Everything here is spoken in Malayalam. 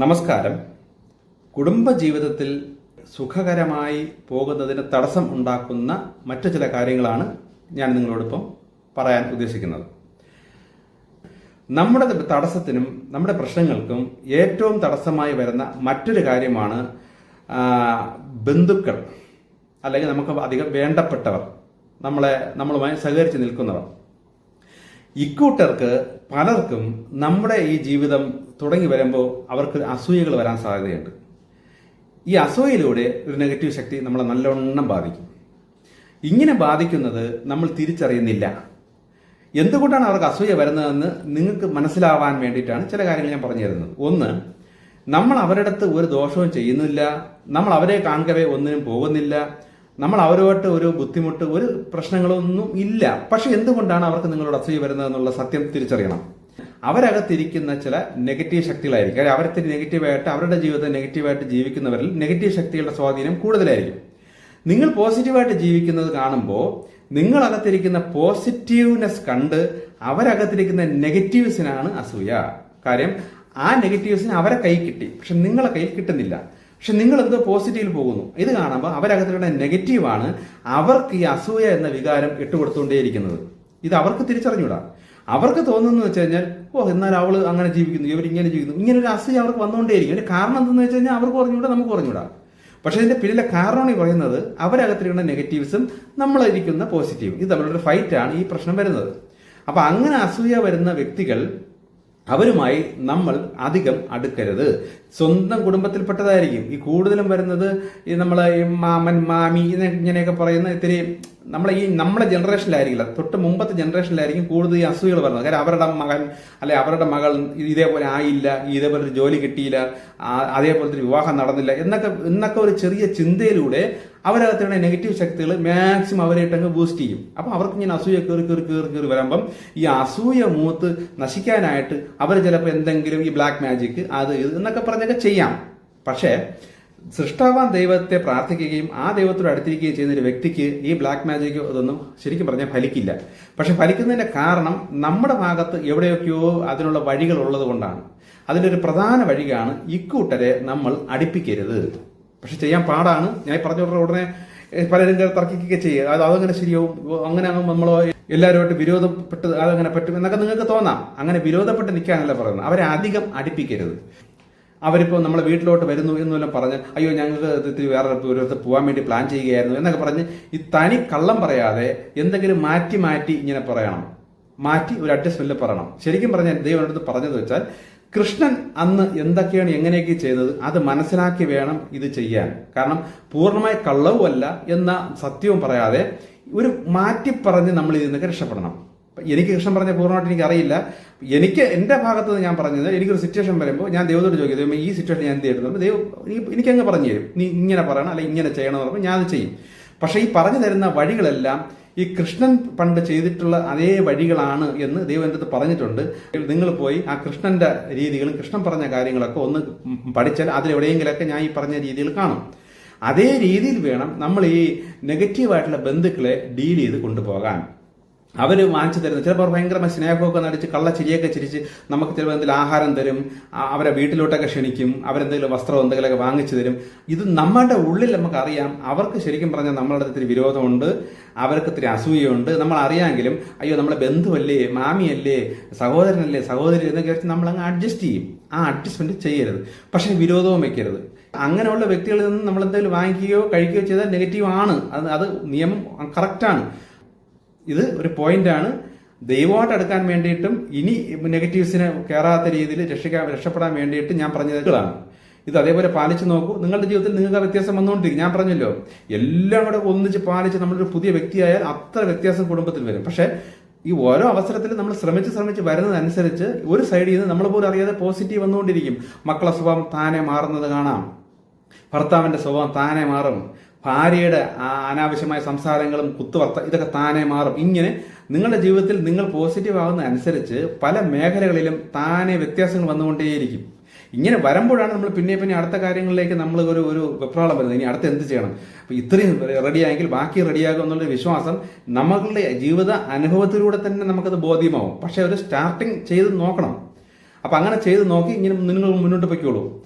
നമസ്കാരം. കുടുംബജീവിതത്തിൽ സുഖകരമായി പോകുന്നതിന് തടസ്സം ഉണ്ടാക്കുന്ന മറ്റു ചില കാര്യങ്ങളാണ് ഞാൻ നിങ്ങളോടൊപ്പം പറയാൻ ഉദ്ദേശിക്കുന്നത്. നമ്മുടെ തടസ്സത്തിനും നമ്മുടെ പ്രശ്നങ്ങൾക്കും ഏറ്റവും തടസ്സമായി വരുന്ന മറ്റൊരു കാര്യമാണ് ബന്ധുക്കൾ. അല്ലെങ്കിൽ നമുക്ക് അധികം വേണ്ടപ്പെട്ടവർ നമ്മളെ നമ്മളുമായി സഹകരിച്ച് നിൽക്കുന്നവർ. ഇക്കൂട്ടർക്ക് പലർക്കും നമ്മുടെ ഈ ജീവിതം തുടങ്ങി വരുമ്പോൾ അവർക്ക് അസൂയകൾ വരാൻ സാധ്യതയുണ്ട്. ഈ അസൂയയിലൂടെ ഒരു നെഗറ്റീവ് ശക്തി നമ്മളെ നല്ലവണ്ണം ബാധിക്കും. ഇങ്ങനെ ബാധിക്കുന്നത് നമ്മൾ തിരിച്ചറിയുന്നില്ല. എന്തുകൊണ്ടാണ് അവർക്ക് അസൂയ വരുന്നതെന്ന് നിങ്ങൾക്ക് മനസ്സിലാവാൻ വേണ്ടിയിട്ടാണ് ചില കാര്യങ്ങൾ ഞാൻ പറഞ്ഞു തരുന്നത്. ഒന്ന് നമ്മൾ അവരുടെ അടുത്ത് ഒരു ദോഷവും ചെയ്യുന്നില്ല. നമ്മൾ അവരെ കാണുകവേ ഒന്നിനും പോകുന്നില്ല. നമ്മൾ അവരുമായിട്ട് ഒരു ബുദ്ധിമുട്ട് ഒരു പ്രശ്നങ്ങളൊന്നും ഇല്ല. പക്ഷെ എന്തുകൊണ്ടാണ് അവർക്ക് നിങ്ങളോട് അസൂയ വരുന്നത് എന്നുള്ള സത്യം തിരിച്ചറിയണം? അവരകത്തിരിക്കുന്ന ചില നെഗറ്റീവ് ശക്തികളായിരിക്കും. അവർ അവരത്തെ നെഗറ്റീവായിട്ട് അവരുടെ ജീവിതം നെഗറ്റീവായിട്ട് ജീവിക്കുന്നവരിൽ നെഗറ്റീവ് ശക്തികളുടെ സ്വാധീനം കൂടുതലായിരിക്കും. നിങ്ങൾ പോസിറ്റീവായിട്ട് ജീവിക്കുന്നത് കാണുമ്പോൾ നിങ്ങളകത്തിരിക്കുന്ന പോസിറ്റീവ്നെസ് കണ്ട് അവരകത്തിരിക്കുന്ന നെഗറ്റീവ്സിനാണ് അസൂയ. കാര്യം ആ നെഗറ്റീവ്സിന് അവരെ കൈ കിട്ടി. പക്ഷെ നിങ്ങളെ കയ്യിൽ കിട്ടുന്നില്ല. പക്ഷെ നിങ്ങൾ എന്തോ പോസിറ്റീവിൽ പോകുന്നു. ഇത് കാണുമ്പോൾ അവരകത്തിലുള്ള നെഗറ്റീവാണ് അവർക്ക് ഈ അസൂയ എന്ന വികാരം ഇട്ടുകൊടുത്തുകൊണ്ടേയിരിക്കുന്നത് ഇത് അവർക്ക് തിരിച്ചറിഞ്ഞൂടാ. അവർക്ക് തോന്നുന്നു വെച്ച് കഴിഞ്ഞാൽ ഓ എന്നാൽ അവൾ അങ്ങനെ ജീവിക്കുന്നു ഇവർ ഇങ്ങനെ ജീവിക്കുന്നു. ഇങ്ങനെ ഒരു അസൂയ അവർക്ക് വന്നുകൊണ്ടേയിരിക്കും അതിന്റെ കാരണം എന്തെന്ന് വെച്ച് കഴിഞ്ഞാൽ അവർക്ക് പറഞ്ഞുകൂടാ നമുക്ക് പറഞ്ഞുകൂടാ പക്ഷേ ഇതിന്റെ പിന്നിലെ കാരണം ഈ പറയുന്നത് അവരകത്തിരിക്കുന്ന നെഗറ്റീവ്സും നമ്മളിരിക്കുന്ന പോസിറ്റീവും ഇത് തമ്മിലുള്ള ഫൈറ്റാണ് ഈ പ്രശ്നം വരുന്നത്. അപ്പൊ അങ്ങനെ അസൂയ വരുന്ന വ്യക്തികൾ അവരുമായി നമ്മൾ അധികം അടുക്കരുത്. സ്വന്തം കുടുംബത്തിൽപ്പെട്ടതായിരിക്കും. ഈ കൂടുതലും വരുന്നത് ഈ നമ്മൾ ഈ മാമൻ മാമി ഇങ്ങനെ- ഇങ്ങനെയൊക്കെ പറയുന്ന ഇത്തിരി നമ്മളെ ഈ നമ്മളെ ജനറേഷനിലായിരിക്കില്ല. തൊട്ട് മുമ്പത്തെ ജനറേഷനിലായിരിക്കും കൂടുതൽ ഈ അസൂയകൾ വരുന്നത്. കാരണം അവരുടെ മകൻ അല്ലെ അവരുടെ മകൾ ഇതേപോലെ ആയില്ല ഇതേപോലെ ഒരു ജോലി കിട്ടിയില്ല അതേപോലത്തെ വിവാഹം നടന്നില്ല എന്നൊക്കെ എന്നൊക്കെ ഒരു ചെറിയ ചിന്തയിലൂടെ അവരകത്തുള്ള നെഗറ്റീവ് ശക്തികൾ മാക്സിമം അവരായിട്ടങ്ങ് ബൂസ്റ്റ് ചെയ്യും. അപ്പൊ അവർക്ക് ഇങ്ങനെ അസൂയ കയറി കയറി കയറി കയറി വരുമ്പം ഈ അസൂയ മൂത്ത് നശിക്കാനായിട്ട് അവർ ചിലപ്പോൾ എന്തെങ്കിലും ഈ ബ്ലാക്ക് മാജിക് അത് ഇത് എന്നൊക്കെ പറഞ്ഞൊക്കെ ചെയ്യാം. പക്ഷേ സൃഷ്ടാവാൻ ദൈവത്തെ പ്രാർത്ഥിക്കുകയും ആ ദൈവത്തോട് അടുത്തിരിക്കുകയും ചെയ്യുന്ന ഒരു വ്യക്തിക്ക് ഈ ബ്ലാക്ക് മാജിക് ഇതൊന്നും ശരിക്കും പറഞ്ഞാൽ ഫലിക്കില്ല. പക്ഷെ ഫലിക്കുന്നതിന്റെ കാരണം നമ്മുടെ ഭാഗത്ത് എവിടെയൊക്കെയോ അതിനുള്ള വഴികൾ ഉള്ളത് കൊണ്ടാണ്. അതിന്റെ ഒരു പ്രധാന വഴിയാണ് ഇക്കൂട്ടരെ നമ്മൾ അടുപ്പിക്കരുത്. പക്ഷെ ചെയ്യാൻ പാടാണ്. ഞാൻ പറഞ്ഞ ഉടനെ പലരും തർക്കിക്കുകയൊക്കെ ചെയ്യുക അത് അതങ്ങനെ ശരിയാവും. അങ്ങനെ അങ്ങ് നമ്മൾ എല്ലാവരുമായിട്ട് വിരോധപ്പെട്ട് അതങ്ങനെ പറ്റും എന്നൊക്കെ നിങ്ങൾക്ക് തോന്നാം. അങ്ങനെ വിരോധപ്പെട്ട് നിൽക്കാനല്ല പറയുന്നത്. അവരെ അധികം അടുപ്പിക്കരുത്. അവരിപ്പോൾ നമ്മളെ വീട്ടിലോട്ട് വരുന്നു എന്നെല്ലാം പറഞ്ഞ് അയ്യോ ഞങ്ങൾക്ക് ഇത് ഇത്തിരി വേറെ ദൂരത്ത് പോകാൻ വേണ്ടി പ്ലാൻ ചെയ്യുകയായിരുന്നു എന്നൊക്കെ പറഞ്ഞ് ഈ തനി കള്ളം പറയാതെ എന്തെങ്കിലും മാറ്റി മാറ്റി ഇങ്ങനെ പറയണം. മാറ്റി ഒരു അഡ്ജസ്റ്റ്മെന്റിൽ പറയണം. ശരിക്കും പറഞ്ഞാൽ ദൈവം അടുത്ത് പറഞ്ഞത് വെച്ചാൽ കൃഷ്ണൻ അന്ന് എന്തൊക്കെയാണ് എങ്ങനെയൊക്കെ ചെയ്തത് അത് മനസ്സിലാക്കി വേണം ഇത് ചെയ്യാൻ. കാരണം പൂർണമായി കള്ളവുമല്ല എന്ന സത്യവും പറയാതെ ഒരു മാറ്റി പറഞ്ഞ് നമ്മൾ ഇതിൽ നിന്നൊക്കെ രക്ഷപ്പെടണം. എനിക്ക് കൃഷ്ണൻ പറഞ്ഞ പൂർണമായിട്ട് എനിക്ക് അറിയില്ല എനിക്ക് എന്റെ ഭാഗത്ത് ഞാൻ പറഞ്ഞത് എനിക്കൊരു സിറ്റുവേഷൻ വരുമ്പോൾ ഞാൻ ദൈവത്തോട് ചോദിക്കും ദൈവം ഈ സിറ്റുവേഷൻ ഞാൻ എന്ത് ചെയ്യുന്നു ദൈവം എനിക്കങ്ങ് പറഞ്ഞു തരും. നീ ഇങ്ങനെ പറയണം അല്ലെങ്കിൽ ഇങ്ങനെ ചെയ്യണം എന്ന് പറയുമ്പോൾ ഞാൻ അത് ചെയ്യും. പക്ഷേ ഈ പറഞ്ഞു തരുന്ന വഴികളെല്ലാം ഈ കൃഷ്ണൻ പണ്ട് ചെയ്തിട്ടുള്ള അതേ വഴികളാണ് എന്ന് ദൈവം എന്റെ അടുത്ത് പറഞ്ഞിട്ടുണ്ട്. നിങ്ങൾ പോയി ആ കൃഷ്ണന്റെ രീതികളും കൃഷ്ണൻ പറഞ്ഞ കാര്യങ്ങളൊക്കെ ഒന്ന് പഠിച്ചാൽ അതിലെവിടെയെങ്കിലൊക്കെ ഞാൻ ഈ പറഞ്ഞ രീതിയിൽ കാണും. അതേ രീതിയിൽ വേണം നമ്മൾ ഈ നെഗറ്റീവായിട്ടുള്ള ബന്ധുക്കളെ ഡീൽ ചെയ്ത് കൊണ്ടുപോകാൻ. അവർ വാങ്ങിച്ചു തരുന്നത്. ചിലപ്പോൾ അവർ ഭയങ്കരമായ സ്നേഹമൊക്കെ നടിച്ച് കള്ള ചിരിയൊക്കെ ചിരിച്ച് നമുക്ക് ചിലപ്പോൾ എന്തെങ്കിലും ആഹാരം തരും. അവരെ വീട്ടിലോട്ടൊക്കെ ക്ഷണിക്കും. അവരെന്തെങ്കിലും വസ്ത്രം എന്തെങ്കിലുമൊക്കെ വാങ്ങിച്ചു തരും. ഇത് നമ്മുടെ ഉള്ളിൽ നമുക്കറിയാം. അവർക്ക് ശരിക്കും പറഞ്ഞാൽ നമ്മളുടെ ഇത്തിരി വിരോധമുണ്ട്. അവർക്ക് ഇത്തിരി അസൂയുണ്ട് നമ്മൾ അറിയാമെങ്കിലും അയ്യോ നമ്മളെ ബന്ധുവല്ലേ മാമിയല്ലേ സഹോദരനല്ലേ സഹോദരി എന്നൊക്കെ വെച്ച് നമ്മൾ അങ്ങ് അഡ്ജസ്റ്റ് ചെയ്യും. ആ അഡ്ജസ്റ്റ്മെന്റ് ചെയ്യരുത്. പക്ഷേ വിരോധവും വെക്കരുത്. അങ്ങനെയുള്ള വ്യക്തികളിൽ നിന്ന് നമ്മൾ എന്തെങ്കിലും വാങ്ങിക്കുകയോ കഴിക്കുകയോ ചെയ്താൽ നെഗറ്റീവ് ആണ്. അത് അത് നിയമം കറക്റ്റാണ് ഇത് ഒരു പോയിന്റാണ് ദൈവമായിട്ട് അടുക്കാൻ വേണ്ടിയിട്ടും ഇനി നെഗറ്റീവ്സിനെ കയറാത്ത രീതിയിൽ രക്ഷിക്കാൻ രക്ഷപ്പെടാൻ വേണ്ടിയിട്ട് ഞാൻ പറഞ്ഞതാണ് ഇത് അതേപോലെ പാലിച്ചു നോക്കൂ. നിങ്ങളുടെ ജീവിതത്തിൽ നിങ്ങൾക്ക് ആ വ്യത്യാസം വന്നുകൊണ്ടിരിക്കും. ഞാൻ പറഞ്ഞല്ലോ എല്ലാം കൂടെ ഒന്നിച്ച് പാലിച്ച് നമ്മളൊരു പുതിയ വ്യക്തിയായാൽ അത്ര വ്യത്യാസം കുടുംബത്തിൽ വരും. പക്ഷേ ഈ ഓരോ അവസരത്തിലും നമ്മൾ ശ്രമിച്ച് ശ്രമിച്ച് വരുന്നതനുസരിച്ച് ഒരു സൈഡിൽ നിന്ന് നമ്മൾ പോലും അറിയാതെ പോസിറ്റീവ് വന്നുകൊണ്ടിരിക്കും. മക്കളെ സ്വഭാവം താനെ മാറുന്നത് കാണാം. ഭർത്താവിന്റെ സ്വഭാവം താനെ മാറും. ഭാര്യയുടെ അനാവശ്യമായ സംസാരങ്ങളും കുത്തുവർത്ത ഇതൊക്കെ താനെ മാറും. ഇങ്ങനെ നിങ്ങളുടെ ജീവിതത്തിൽ നിങ്ങൾ പോസിറ്റീവ് ആകുന്ന അനുസരിച്ച് പല മേഖലകളിലും താനെ വ്യത്യാസങ്ങൾ വന്നുകൊണ്ടേയിരിക്കും. ഇങ്ങനെ വരുമ്പോഴാണ് നമ്മൾ പിന്നെ പിന്നെ അടുത്ത കാര്യങ്ങളിലേക്ക് നമ്മൾ ഒരു ഒരു വെപ്രാളം വരുന്നത്. ഇനി അടുത്ത് എന്ത് ചെയ്യണം? അപ്പൊ ഇത്രയും റെഡിയായെങ്കിൽ ബാക്കി റെഡിയാകും എന്നുള്ളൊരു വിശ്വാസം നമ്മളുടെ ജീവിത അനുഭവത്തിലൂടെ തന്നെ നമുക്കത് ബോധ്യമാവും. പക്ഷേ ഒരു സ്റ്റാർട്ടിങ് ചെയ്ത് നോക്കണം. അപ്പൊ അങ്ങനെ ചെയ്ത് നോക്കി ഇങ്ങനെ നിങ്ങൾ മുന്നോട്ട് പൊയ്ക്കോളൂ.